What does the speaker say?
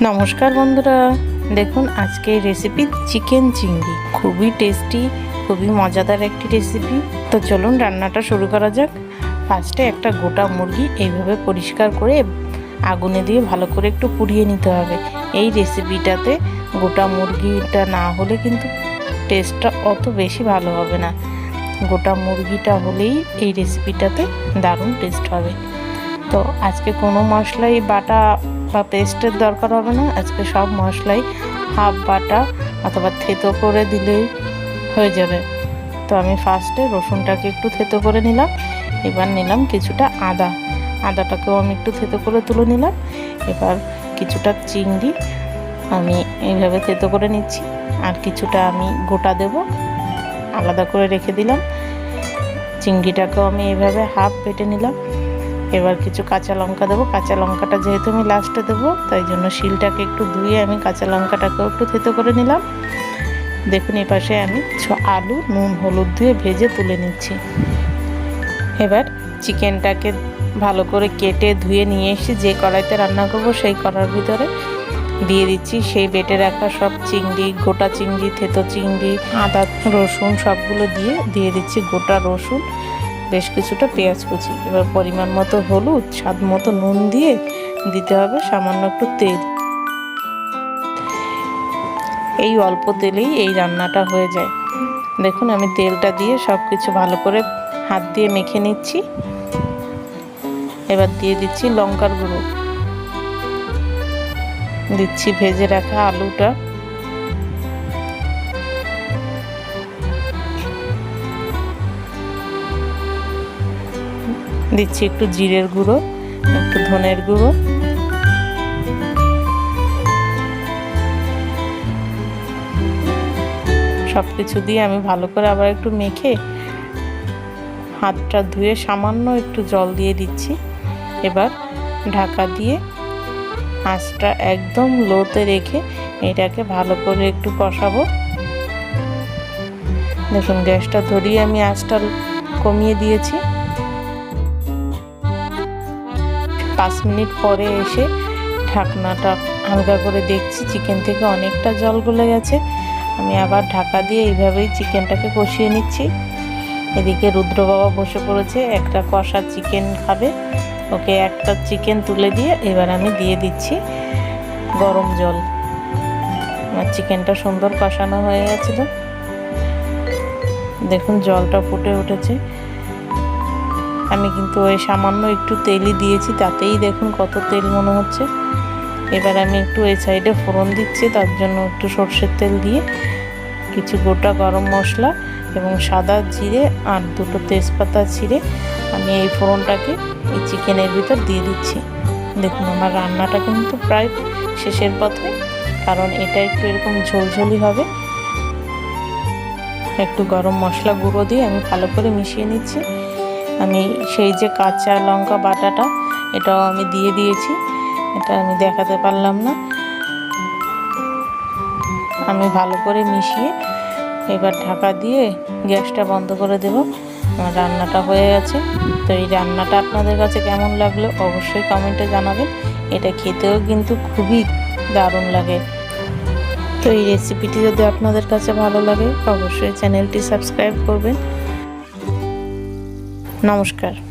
নমস্কার বন্ধুরা। দেখুন আজকে রেসিপি চিকেন চিংড়ি। খুবই টেস্টি খুবই মজাদার একটি রেসিপি তো চলুন, রান্নাটা শুরু করা যাক। ফার্স্টে একটা গোটা মুরগি এইভাবে পরিষ্কার করে আগুনে দিয়ে ভালো করে একটু পুড়িয়ে নিতে হবে। এই রেসিপিটাতে গোটা মুরগিটা না হলে কিন্তু টেস্টটা অত বেশি ভালো হবে না। গোটা মুরগিটা হলেই এই রেসিপিটাতে দারুণ টেস্ট হবে। তো আজকে কোনো মশলাই, বাটা বা পেস্টের দরকার হবে না। আজকে সব মশলাই হাফ বাটা অথবা থেতো করে দিলেই হয়ে যাবে। তো আমি ফার্স্টে রসুনটাকে একটু থেতো করে নিলাম। এবার নিলাম কিছুটা আদা। আদাটাকেও আমি একটু থেতো করে তুলে নিলাম। এবার কিছুটা চিংড়ি আমি এইভাবে থেতো করে নিচ্ছি। আর কিছুটা আমি গোটা দেব। আলাদা করে রেখে দিলাম। চিংড়িটাকেও আমি এইভাবে হাফ পেটে নিলাম। এবার কিছু কাঁচা লঙ্কা দেবো। কাঁচা লঙ্কাটা যেহেতু আমি লাস্টে দেবো, তাই জন্য শিলটাকে একটু ধুয়ে আমি কাঁচা লঙ্কাটাকেও একটু থেতো করে নিলাম। দেখুন, এই পাশে আমি আলু, নুন, হলুদ দিয়ে ভেজে তুলে নিচ্ছি। এবার চিকেনটাকে ভালো করে কেটে ধুয়ে নিয়ে এসে যে কড়াইতে রান্না করব, সেই কড়ার ভিতরে দিয়ে দিচ্ছি সেই বেটে রাখা সব চিংড়ি, গোটা চিংড়ি, থেতো চিংড়ি, আদা, রসুন সবগুলো দিয়ে দিয়ে দিচ্ছি গোটা রসুন। বেশ কিছুটা পেঁয়াজ কুচি। এবার পরিমাণ মতো হলুদ, স্বাদ মতো নুন দিয়ে দিতে হবে সামান্য একটু তেল। এই অল্প তেলেই এই রান্নাটা হয়ে যায়। দেখুন, আমি তেলটা দিয়ে সব কিছু ভালো করে হাত দিয়ে মেখে নিচ্ছি। এবার দিয়ে দিচ্ছি লঙ্কার গুঁড়ো। দিচ্ছি ভেজে রাখা আলুটা। দিচ্ছি একটু জিরের গুঁড়ো, একটু ধনের গুঁড়ো। সব কিছু দিয়ে আমি ভালো করে আবার একটু মেখে হাতটা ধুয়ে সামান্য একটু জল দিয়ে দিচ্ছি। এবার ঢাকা দিয়ে আঁচটা একদম লোতে রেখে এটাকে ভালো করে একটু কষাবো। দেখুন, গ্যাসটা ধরিয়ে আমি আঁচটা কমিয়ে দিয়েছি। পাঁচ মিনিট পরে এসে ঢাকনাটা হালকা করে দেখছি, চিকেন থেকে অনেকটা জল গলে গেছে। আমি আবার ঢাকা দিয়ে এইভাবেই চিকেনটাকে কষিয়ে নিচ্ছি। এদিকে রুদ্র বাবা বসে পড়েছে, একটা কষা চিকেন খাবে। ওকে একটা চিকেন তুলে দিয়ে এবার আমি দিয়ে দিচ্ছি গরম জল। আমার চিকেনটা সুন্দর কষানো হয়ে গেছিল। দেখুন, জলটা ফুটে উঠেছে। আমি কিন্তু ওই সামান্য একটু তেলই দিয়েছি, তাতেই দেখুন কত তেল মনে হচ্ছে। এবার আমি একটু এই সাইডে ফোড়ন দিচ্ছি, তার জন্য একটু সর্ষের তেল দিয়ে কিছু গোটা গরম মশলা এবং সাদা জিরে আর দুটো তেজপাতা ছিঁড়ে আমি এই ফোড়নটাকে এই চিকেনের ভিতর দিয়ে দিচ্ছি। দেখুন আমার রান্নাটা কিন্তু প্রায় শেষের পথে, কারণ এটা একটু এরকম ঝোলঝোলি হবে। একটু গরম মশলা গুঁড়ো দিয়ে আমি ভালো করে মিশিয়ে নিচ্ছি। আমি সেই যে কাঁচা লঙ্কা বাটাটা, এটাও আমি দিয়ে দিয়েছি। এটা আমি দেখাতে পারলাম না। আমি ভালো করে মিশিয়ে এবার ঢাকা দিয়ে গ্যাসটা বন্ধ করে দেব। আমার রান্নাটা হয়ে গেছে। তো এই রান্নাটা আপনাদের কাছে কেমন লাগল অবশ্যই কমেন্টে জানাবেন। এটা খেতেও কিন্তু খুবই দারুণ লাগে। তো এই রেসিপিটি যদি আপনাদের কাছে ভালো লাগে, অবশ্যই চ্যানেলটি সাবস্ক্রাইব করবেন। নমস্কার।